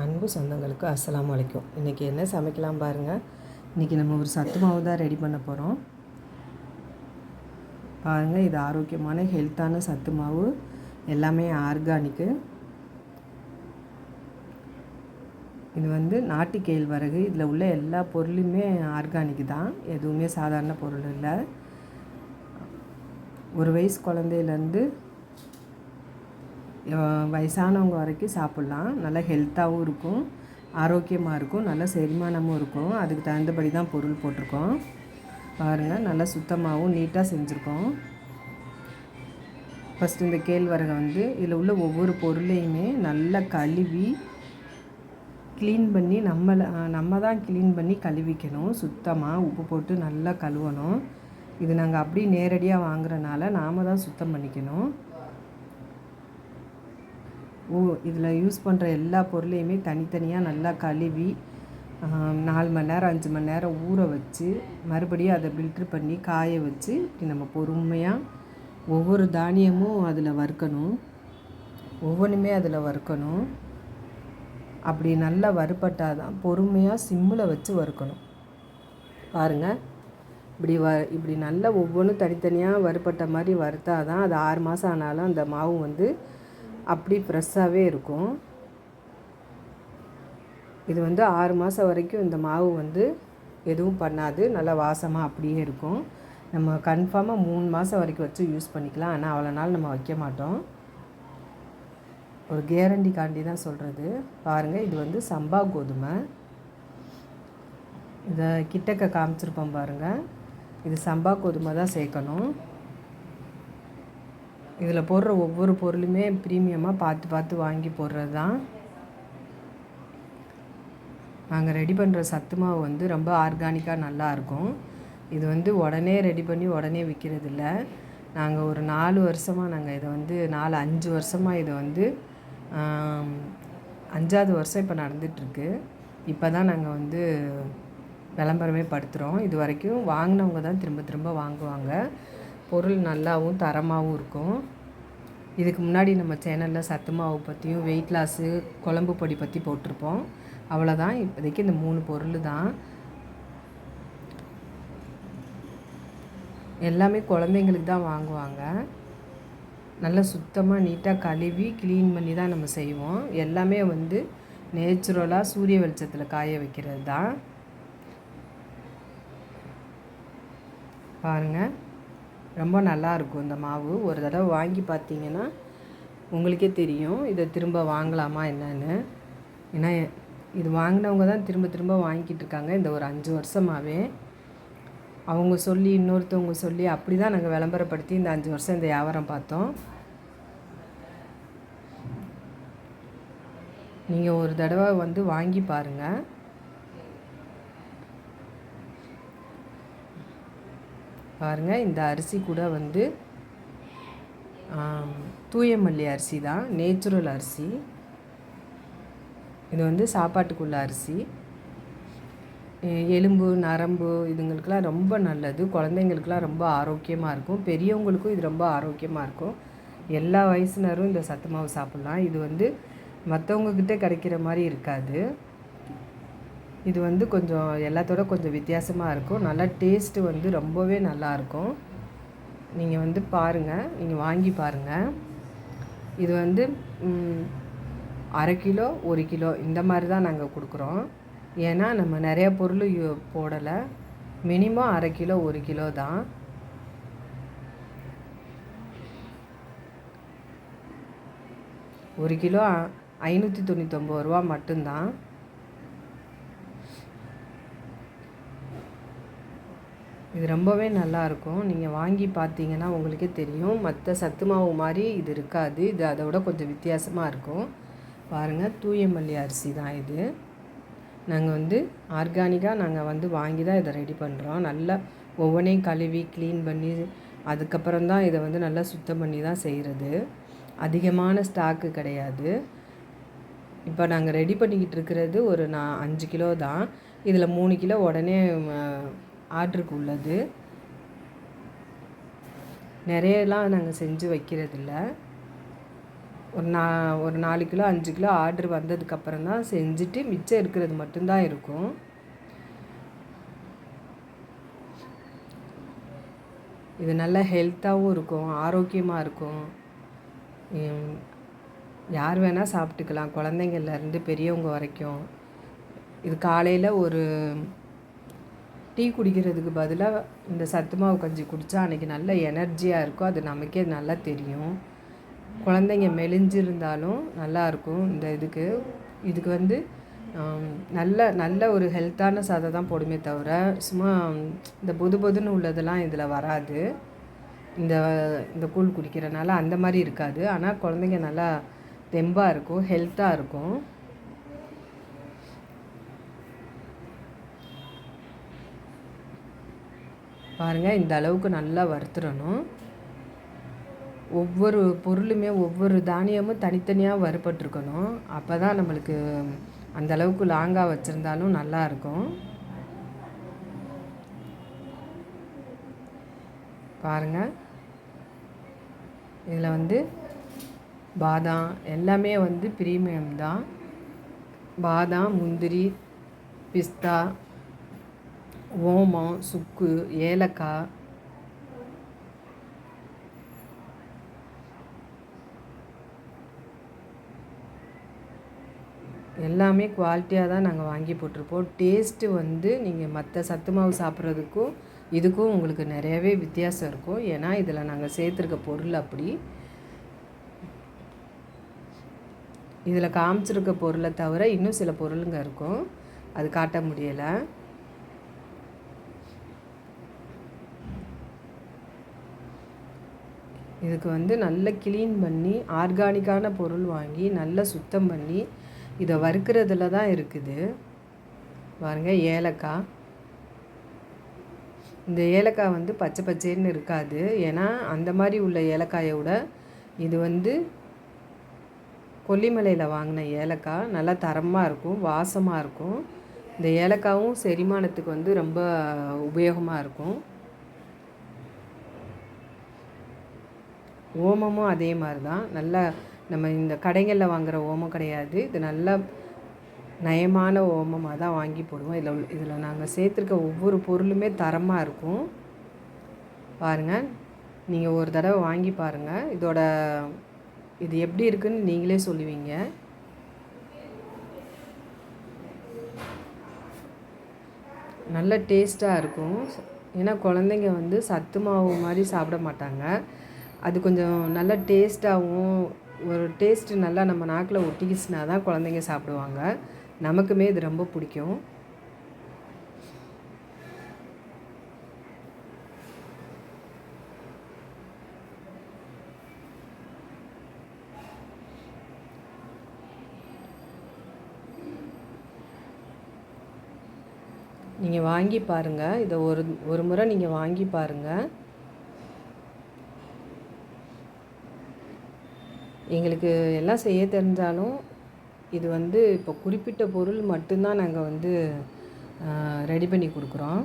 அன்பு சொந்தங்களுக்கு அஸ்லாம் வலைக்கும் இன்றைக்கி என்ன சமைக்கலாம் பாருங்கள் இன்றைக்கி நம்ம ஒரு சத்து மாவு தான் ரெடி பண்ண போகிறோம் பாருங்கள் இது ஆரோக்கியமான ஹெல்த்தான சத்து மாவு. எல்லாமே ஆர்கானிக்கு இது வந்து நாட்டு கேழ்வரகு இதில் உள்ள எல்லா பொருளுமே ஆர்கானிக் தான். எதுவுமே சாதாரண பொருள் இல்லை. ஒரு வயசு குழந்தையிலேருந்து வயசானவங்க வரைக்கும் சாப்பிட்லாம். நல்லா ஹெல்த்தாகவும் இருக்கும். ஆரோக்கியமாக இருக்கும். நல்லா செரிமானமும் இருக்கும். அதுக்கு தகுந்தபடி தான் பொருள் போட்டிருக்கோம். பாருங்கள் நல்லா சுத்தமாகவும் நீட்டாக செஞ்சுருக்கோம். ஃபஸ்ட்டு இந்த கேழ்வரகை வந்து இதில் உள்ள ஒவ்வொரு பொருளையுமே நல்லா கழுவி க்ளீன் பண்ணி நம்மளை நம்ம தான் க்ளீன் பண்ணி கழுவிக்கணும். சுத்தமாக உப்பு போட்டு நல்லா கழுவணும். இது நாங்கள் அப்படி நேரடியாக வாங்குறனால நாம் தான் சுத்தம் பண்ணிக்கணும். இதில் யூஸ் பண்ணுற எல்லா பொருளையுமே தனித்தனியாக நல்லா கழுவி நாலு மணி நேரம் அஞ்சு மணி நேரம் ஊற வச்சு மறுபடியும் அதை ஃபில்ட்ரு பண்ணி காய வச்சு இப்படி நம்ம பொறுமையாக ஒவ்வொரு தானியமும் அதில் வறுக்கணும். ஒவ்வொன்றுமே அதில் வறுக்கணும். அப்படி நல்லா வறுப்பட்டால் தான் பொறுமையாக சிம்மில் வச்சு வறுக்கணும். பாருங்கள் இப்படி வ இப்படி நல்லா ஒவ்வொன்றும் தனித்தனியாக வறுப்பட்ட மாதிரி வறுத்தால் தான் அது ஆறு மாதம் ஆனாலும் அந்த மாவு வந்து அப்படி ஃப்ரெஷ்ஷாகவே இருக்கும். இது வந்து ஆறு மாதம் வரைக்கும் இந்த மாவு வந்து எதுவும் பண்ணாது. நல்லா வாசமாக அப்படியே இருக்கும். நம்ம கன்ஃபார்மாக மூணு மாதம் வரைக்கும் வச்சு யூஸ் பண்ணிக்கலாம். ஆனால் அவ்வளோ நாள் நம்ம வைக்க மாட்டோம். ஒரு கேரண்டி காண்டி தான் சொல்கிறது பாருங்கள் இது வந்து சம்பா கோதுமை. இதை கிட்டக்க காமிச்சிருப்போம் பாருங்கள் இது சம்பா கோதுமை தான் சேர்க்கணும். இதில் போடுற ஒவ்வொரு பொருளுமே ப்ரீமியமாக பார்த்து பார்த்து வாங்கி போடுறது தான். நாங்கள் ரெடி பண்ணுற சத்து மாவு வந்து ரொம்ப ஆர்கானிக்காக நல்லாயிருக்கும் இது வந்து உடனே ரெடி பண்ணி உடனே விற்கிறது இல்லை நாங்கள் ஒரு நாலு வருஷமாக நாங்கள் இதை வந்து நாலு அஞ்சு வருஷமாக இதை வந்து அஞ்சாவது வருஷம் இப்போ நடந்துகிட்ருக்கு இப்போ தான் நாங்கள் வந்து விளம்பரமே படுத்துகிறோம் இது வரைக்கும் வாங்கினவங்க தான் திரும்ப திரும்ப வாங்குவாங்க. பொருள் நல்லாவும் தரமாகவும் இருக்கும். இதுக்கு முன்னாடி நம்ம சேனலில் சத்து மாவு பற்றியும் வெயிட் லாஸு குழம்பு பொடி பற்றி போட்டிருப்போம். அவ்வளோதான் இப்போதைக்கு இந்த மூணு பொருள் தான் எல்லாமே குழந்தைங்களுக்கு தான் வாங்குவாங்க. நல்லா சுத்தமாக நீட்டாக கழுவி க்ளீன் பண்ணி தான் நம்ம செய்வோம். எல்லாமே வந்து நேச்சுரலாக சூரிய வெளிச்சத்தில் காய வைக்கிறது தான் பாருங்கள் ரொம்ப நல்லாயிருக்கும் இந்த மாவு. ஒரு தடவை வாங்கி பார்த்தீங்கன்னா உங்களுக்கே தெரியும் இதை திரும்ப வாங்கலாமா என்னன்னு. ஏன்னா இது வாங்கினவங்க தான் திரும்ப திரும்ப வாங்கிக்கிட்டு இருக்காங்க இந்த ஒரு அஞ்சு வருஷமாகவே அவங்க சொல்லி இன்னொருத்தவங்க சொல்லி அப்படி தான் நாங்கள் விளம்பரப்படுத்தி இந்த அஞ்சு வருஷம் இந்த வியாபாரம் பார்த்தோம். நீங்கள் ஒரு தடவை வந்து வாங்கி பாருங்கள் பாருங்கள் இந்த அரிசி கூட வந்து தூயமல்லி அரிசி தான் நேச்சுரல் அரிசி. இது வந்து சாப்பாட்டுக்குள்ள அரிசி. எலும்பு நரம்பு இதுங்களுக்கெல்லாம் ரொம்ப நல்லது. குழந்தைங்களுக்கெல்லாம் ரொம்ப ஆரோக்கியமாக இருக்கும். பெரியவங்களுக்கும் இது ரொம்ப ஆரோக்கியமாக இருக்கும். எல்லா வயசினரும் இந்த சத்து மாவு சாப்பிட்லாம். இது வந்து மற்றவங்கக்கிட்ட கிடைக்கிற மாதிரி இருக்காது. இது வந்து கொஞ்சம் எல்லாத்தோட கொஞ்சம் வித்தியாசமாக இருக்கும். நல்லா டேஸ்ட்டு வந்து ரொம்பவே நல்லாயிருக்கும் நீங்கள் வந்து பாருங்கள் நீங்கள் வாங்கி பாருங்கள் இது வந்து அரை கிலோ ஒரு கிலோ இந்த மாதிரி தான் நாங்கள் கொடுக்குறோம். ஏன்னா நம்ம நிறைய பொருள் போடலை. மினிமம் அரை கிலோ ஒரு கிலோ தான். ஒரு கிலோ ஐநூற்றி தொண்ணூற்றொம்பது ரூபா மட்டும்தான். இது ரொம்பவே நல்லாயிருக்கும் நீங்கள் வாங்கி பார்த்தீங்கன்னா உங்களுக்கே தெரியும். மற்ற சத்து மாவு மாதிரி இது இருக்காது. இது அதை விட கொஞ்சம் வித்தியாசமாக இருக்கும். பாருங்கள் தூயமல்லி அரிசி தான் இது. நாங்கள் வந்து ஆர்கானிக்காக நாங்கள் வந்து வாங்கி தான் இதை ரெடி பண்ணுறோம் நல்லா ஒவ்வொன்றையும் கழுவி க்ளீன் பண்ணி அதுக்கப்புறம் தான் இதை வந்து நல்லா சுத்தம் பண்ணி தான் செய்கிறது அதிகமான ஸ்டாக்கு கிடையாது. இப்போ நாங்கள் ரெடி பண்ணிக்கிட்டு இருக்கிறது ஒரு நான் அஞ்சு கிலோ தான். இதில் மூணு கிலோ உடனே ஆர்டருக்கு உள்ளது நிறையலாம் நாங்கள் செஞ்சு வைக்கிறதில்ல. ஒரு நா ஒரு நாலு கிலோ அஞ்சு கிலோ ஆர்டர் வந்ததுக்கப்புறம் தான் செஞ்சுட்டு மிச்சம் இருக்கிறது மட்டும்தான் இருக்கும். இது நல்லா ஹெல்த்தாகவும் இருக்கும் ஆரோக்கியமாக இருக்கும். யார் வேணால் சாப்பிட்டுக்கலாம். குழந்தைங்கள்லேருந்து பெரியவங்க வரைக்கும். இது காலையில் ஒரு டீ குடிக்கிறதுக்கு பதிலாக இந்த சத்து மாவு கஞ்சி குடித்தா அன்றைக்கி நல்ல எனர்ஜியாக இருக்கும். அது நமக்கே நல்லா தெரியும். குழந்தைங்க மெலிஞ்சிருந்தாலும் நல்லாயிருக்கும் இந்த இதுக்கு. இதுக்கு வந்து நல்ல நல்ல ஒரு ஹெல்த்தான சாதம் தான் போடுமே தவிர சும்மா இந்த பொது பொதுன்னு உள்ளதெல்லாம் இதில் வராது. இந்த இந்த கூழ் குடிக்கிறனால அந்த மாதிரி இருக்காது. ஆனால் குழந்தைங்க நல்லா தெம்பாக இருக்கும் ஹெல்த்தாக இருக்கும். பாருங்கள் இந்த அளவுக்கு நல்லா வறுத்துடணும். ஒவ்வொரு பொருளுமே ஒவ்வொரு தானியமும் தனித்தனியாக வறுபட்டுருக்கணும். அப்போ தான் நம்மளுக்கு அந்த அளவுக்கு லாங்காக வச்சுருந்தாலும் நல்லாயிருக்கும் பாருங்கள் இதில் வந்து பாதாம் எல்லாமே வந்து ப்ரீமியம் தான். பாதாம் முந்திரி பிஸ்தா ஓமம் சுக்கு ஏலக்காய். எல்லாமே குவாலிட்டியாக தான் நாங்கள் வாங்கி போட்டிருப்போம். டேஸ்ட்டு வந்து நீங்கள் மற்ற சத்து மாவு சாப்பிட்றதுக்கும் இதுக்கும் உங்களுக்கு நிறையவே வித்தியாசம் இருக்கும். ஏன்னா இதில் நாங்கள் சேர்த்துருக்க பொருள் அப்படி. இதில் காமிச்சிருக்க பொருளை தவிர இன்னும் சில பொருளுங்க இருக்கும். அது காட்ட முடியலை. இதுக்கு வந்து நல்ல கிளீன் பண்ணி ஆர்கானிக்கான பொருள் வாங்கி நல்லா சுத்தம் பண்ணி இதை வறுக்கிறதுல தான் இருக்குது. பாருங்கள் ஏலக்காய் இந்த ஏலக்காய் வந்து பச்சை பச்சைன்னு இருக்காது. ஏன்னா அந்த மாதிரி உள்ள ஏலக்காயை விட இது வந்து கொல்லிமலையில் வாங்கின ஏலக்காய். நல்லா தரமாக இருக்கும் வாசமாக இருக்கும். இந்த ஏலக்காவும் செரிமானத்துக்கு வந்து ரொம்ப உபயோகமாக இருக்கும். ஓமமும் அதே மாதிரி தான் நல்லா நம்ம இந்த கடைகளில் வாங்குகிற ஓமம் கிடையாது. இது நல்லா நயமான ஓமமாக தான் வாங்கி போடுவோம். இதில் இதில் நாங்கள் சேர்த்துருக்க ஒவ்வொரு பொருளுமே தரமாக இருக்கும். பாருங்கள் நீங்கள் ஒரு தடவை வாங்கி பாருங்கள் இதோட இது எப்படி இருக்குன்னு நீங்களே சொல்லுவீங்க. நல்ல டேஸ்ட்டாக இருக்கும். ஏன்னா குழந்தைங்க வந்து சத்து மாவு மாதிரி சாப்பிட மாட்டாங்க. அது கொஞ்சம் நல்ல டேஸ்ட்டாகவும் ஒரு டேஸ்ட்டு நல்லா நம்ம நாக்கில் ஒட்டிக்கிச்சுனா தான் குழந்தைங்க சாப்பிடுவாங்க. நமக்குமே இது ரொம்ப பிடிக்கும். நீங்கள் வாங்கி பாருங்கள் இதை ஒரு ஒரு முறை நீங்கள் வாங்கி பாருங்கள் எங்களுக்கு எல்லாம் செய்ய தெரிஞ்சாலும் இது வந்து இப்போ குறிப்பிட்ட பொருள் மட்டும்தான் நாங்கள் வந்து ரெடி பண்ணி கொடுக்குறோம்.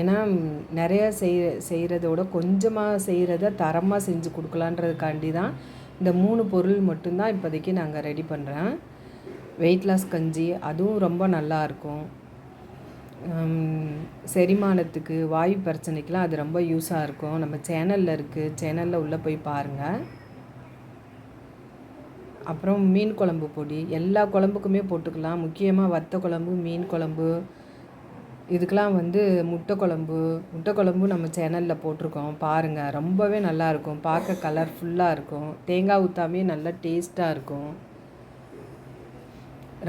ஏன்னா நிறையா செய் செய்கிறதோட கொஞ்சமாக செய்கிறத தரமாக செஞ்சு கொடுக்கலான்றதுக்காண்டி தான் இந்த மூணு பொருள் மட்டும்தான் இப்போதைக்கு நாங்கள் ரெடி பண்ணுறேன் வெயிட் லாஸ் கஞ்சி அதுவும் ரொம்ப நல்லாயிருக்கும் செரிமானத்துக்கு வாயு பிரச்சனைக்கெலாம் அது ரொம்ப யூஸாக இருக்கும். நம்ம சேனலில் இருக்குது சேனலில் உள்ளே போய் பாருங்கள் அப்புறம் மீன் குழம்பு பொடி. எல்லா குழம்புக்குமே போட்டுக்கலாம். முக்கியமாக வத்த குழம்பு மீன் குழம்பு. இதுக்கெலாம் வந்து முட்டை குழம்பு. முட்டை குழம்பு நம்ம சேனலில் போட்டிருக்கோம். பாருங்கள் ரொம்பவே நல்லாயிருக்கும் பார்க்க கலர்ஃபுல்லாக இருக்கும். தேங்காய் ஊற்றாமே நல்லா டேஸ்ட்டாக இருக்கும்.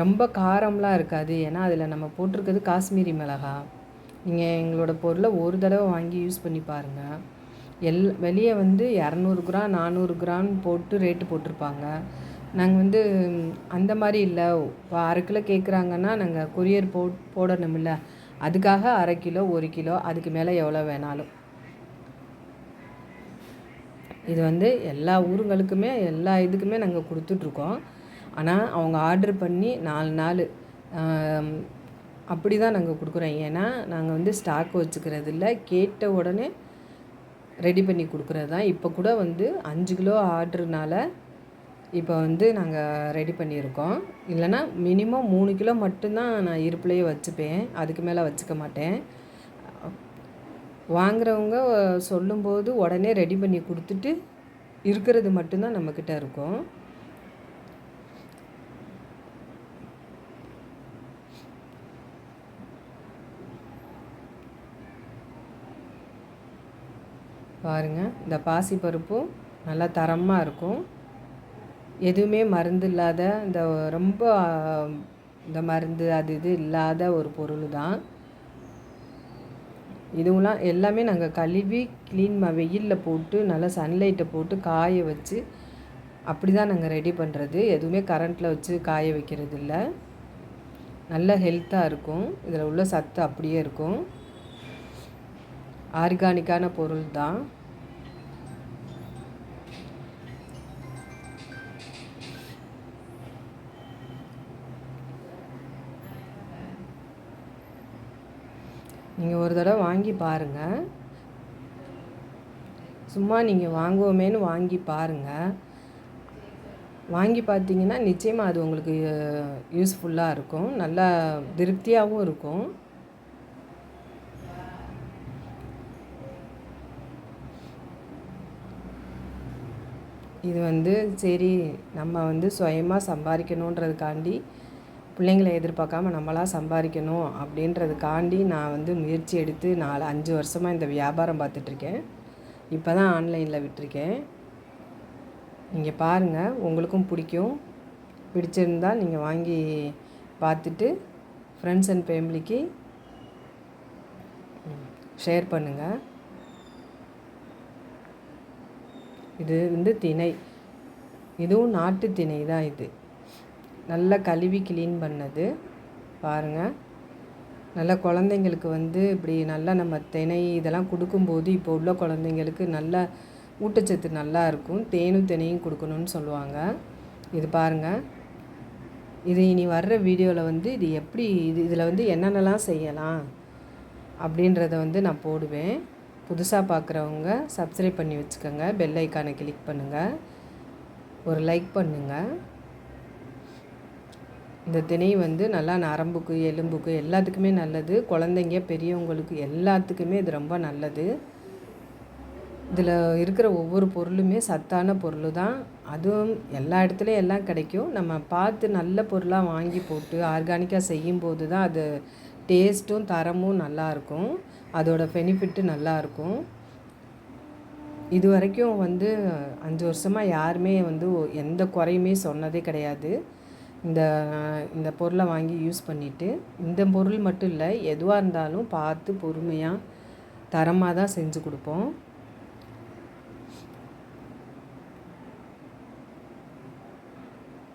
ரொம்ப காரம்லாம் இருக்காது. ஏன்னா அதில் நம்ம போட்டிருக்கிறது காஷ்மீரி மிளகா. நீங்கள் எங்களோட பொருளை ஒரு தடவை வாங்கி யூஸ் பண்ணி பாருங்கள் எல் வெளியே வந்து இரநூறு கிராம் நானூறு கிராம் போட்டு ரேட்டு போட்டிருப்பாங்க. நாங்கள் வந்து அந்த மாதிரி இல்லை. இப்போ அரை கிலோ கேட்குறாங்கன்னா நாங்கள் கொரியர் போ போடணுமில்ல அதுக்காக அரை கிலோ ஒரு கிலோ அதுக்கு மேலே எவ்வளோ வேணாலும். இது வந்து எல்லா ஊருங்களுக்குமே எல்லா இதுக்குமே நாங்கள் கொடுத்துட்ருக்கோம். ஆனால் அவங்க ஆர்டர் பண்ணி நாலு நாள் அப்படி தான் நாங்கள் கொடுக்குறோம். ஏன்னா நாங்கள் வந்து ஸ்டாக் வச்சுக்கிறது இல்லை. கேட்ட உடனே ரெடி பண்ணி கொடுக்குறது தான் இப்போ கூட வந்து அஞ்சு கிலோ ஆர்டர்னால இப்போ வந்து நாங்கள் ரெடி பண்ணியிருக்கோம். இல்லைன்னா மினிமம் மூணு கிலோ மட்டும்தான் நான் இருப்புலையே வச்சுப்பேன். அதுக்கு மேலே வச்சுக்க மாட்டேன். வாங்குறவங்க சொல்லும்போது உடனே ரெடி பண்ணி கொடுத்துட்டு இருக்கிறது மட்டும்தான் நம்மக்கிட்ட இருக்கும். பாருங்கள் இந்த பாசிப்பருப்பும் நல்லா தரமாக இருக்கும். எதுவுமே மருந்து இல்லாத இந்த ரொம்ப இந்த மருந்து அது இது இல்லாத ஒரு பொருள் தான். இதுவெலாம் எல்லாமே நாங்கள் கழுவி க்ளீன் வெயிலில் போட்டு நல்லா சன்லைட்டை போட்டு காய வச்சு அப்படி தான் நாங்கள் ரெடி பண்ணுறது எதுவுமே கரண்ட்டில் வச்சு காய வைக்கிறது இல்லை. நல்ல ஹெல்த்தாக இருக்கும். இதில் உள்ள சத்து அப்படியே இருக்கும். ஆர்கானிக்கான பொருள் தான். நீங்கள் ஒரு தடவை வாங்கி பாருங்கள் சும்மா நீங்கள் வாங்குவோமேனு வாங்கி பாருங்கள் வாங்கி பார்த்தீங்கன்னா நிச்சயமாக அது உங்களுக்கு யூஸ்ஃபுல்லாக இருக்கும். நல்லா திருப்தியாகவும் இருக்கும். இது வந்து சரி நம்ம வந்து சுயமாக சம்பாதிக்கணுன்றதுக்காண்டி பிள்ளைங்களை எதிர்பார்க்காம நம்மளாக சம்பாதிக்கணும் அப்படின்றதுக்காண்டி நான் வந்து முயற்சி எடுத்து நாலு அஞ்சு வருஷமாக இந்த வியாபாரம் பார்த்துட்ருக்கேன். இப்போ தான் ஆன்லைனில் விட்டுருக்கேன். நீங்கள் பாருங்கள் உங்களுக்கும் பிடிக்கும். பிடிச்சிருந்தால் நீங்கள் வாங்கி பார்த்துட்டு ஃப்ரெண்ட்ஸ் அண்ட் ஃபேமிலிக்கு ஷேர் பண்ணுங்கள் இது வந்து திணை. இதுவும் நாட்டு திணை தான் இது. நல்லா கழுவி க்ளீன் பண்ணது. பாருங்கள் நல்லா குழந்தைங்களுக்கு வந்து இப்படி நல்லா நம்ம தினை இதெல்லாம் கொடுக்கும்போது இப்போ உள்ள குழந்தைங்களுக்கு நல்லா ஊட்டச்சத்து நல்லா இருக்கும். தேனும் தினையும் கொடுக்கணும்னு சொல்லுவாங்க. இது பாருங்கள் இது இனி வர்ற வீடியோவில் வந்து இது எப்படி இது இதில் வந்து என்னென்னலாம் செய்யலாம் அப்படின்றத வந்து நான் போடுவேன். புதுசாக பார்க்குறவங்க சப்ஸ்கிரைப் பண்ணி வச்சுக்கோங்க. பெல் ஐக்கானை கிளிக் பண்ணுங்கள் ஒரு லைக் பண்ணுங்கள் இந்த திணை வந்து நல்லா நரம்புக்கு எலும்புக்கு எல்லாத்துக்குமே நல்லது. குழந்தைங்க பெரியவங்களுக்கு எல்லாத்துக்குமே இது ரொம்ப நல்லது. இதில் இருக்கிற ஒவ்வொரு பொருளுமே சத்தான பொருள் தான் அதுவும் எல்லா இடத்துலையும் எல்லாம் கிடைக்கும். நம்ம பார்த்து நல்ல பொருளாக வாங்கி போட்டு ஆர்கானிக்காக செய்யும்போது தான் அது டேஸ்ட்டும் தரமும் நல்லாயிருக்கும் அதோட பெனிஃபிட்டு நல்லாயிருக்கும் இது வரைக்கும் வந்து அஞ்சு வருஷமாக யாருமே வந்து எந்த குறையுமே சொன்னதே கிடையாது. இந்த இந்த பொருளை வாங்கி யூஸ் பண்ணிவிட்டு இந்த பொருள் மட்டும் இல்லை எதுவாக இருந்தாலும் பார்த்து பொறுமையாக தரமாக தான் செஞ்சு கொடுப்போம்.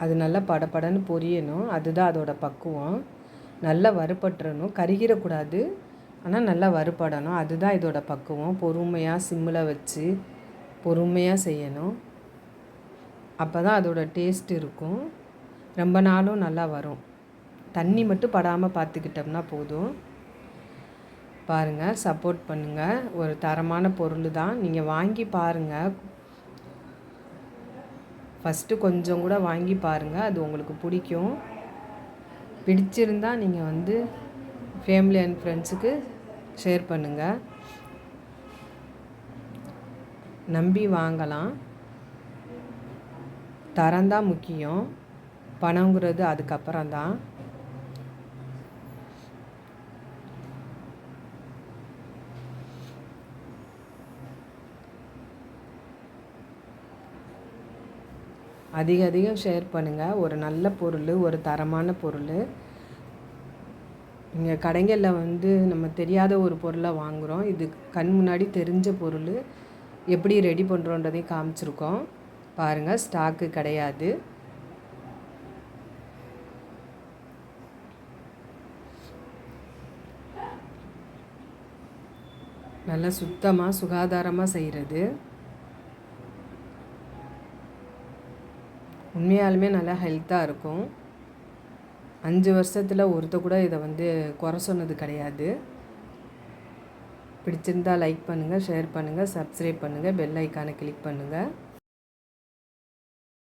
அது நல்லா படப்படன்னு பொரியணும். அதுதான் அதோட பக்குவம். நல்லா வறுபட்டுறணும். கருகிடக்கூடாது. ஆனால் நல்லா வறுபடணும். அதுதான் இதோட பக்குவம். பொறுமையாக சிம்மில் வச்சு பொறுமையாக செய்யணும். அப்போ தான் அதோட டேஸ்ட் இருக்கும். ரொம்ப நாளும் நல்லா வரும். தண்ணி மட்டும் படாமல் பார்த்துக்கிட்டோம்னா போதும். பாருங்கள் சப்போர்ட் பண்ணுங்கள் ஒரு தரமான பொருள் தான். நீங்கள் வாங்கி பாருங்கள் ஃபஸ்ட்டு கொஞ்சம் கூட வாங்கி பாருங்கள் அது உங்களுக்கு பிடிக்கும். பிடிச்சிருந்தால் நீங்கள் வந்து ஃபேமிலி அண்ட் ஃப்ரெண்ட்ஸுக்கு ஷேர் பண்ணுங்கள் நம்பி வாங்கலாம். தரம்தான் முக்கியம். பணங்கிறது அதுக்கப்புறம் தான். அதிக அதிகம் ஷேர் பண்ணுங்கள் ஒரு நல்ல பொருள் ஒரு தரமான பொருள். இங்கே கடைகளில் வந்து நம்ம தெரியாத ஒரு பொருளை வாங்குகிறோம் இது கண் முன்னாடி தெரிஞ்ச பொருள். எப்படி ரெடி பண்ணுறோன்றதையும் காமிச்சிருக்கோம். பாருங்கள் ஸ்டாக்கு கிடையாது. நல்லா சுத்தமாக சுகாதாரமாக செய்கிறது உண்மையாலுமே நல்லா ஹெல்த்தாக இருக்கும். அஞ்சு வருஷத்தில் ஒருத்த கூட இதை வந்து குறை சொன்னது கிடையாது. பிடிச்சிருந்தா லைக் பண்ணுங்கள் ஷேர் பண்ணுங்கள் சப்ஸ்கிரைப் பண்ணுங்கள் பெல் ஐக்கானை கிளிக் பண்ணுங்கள்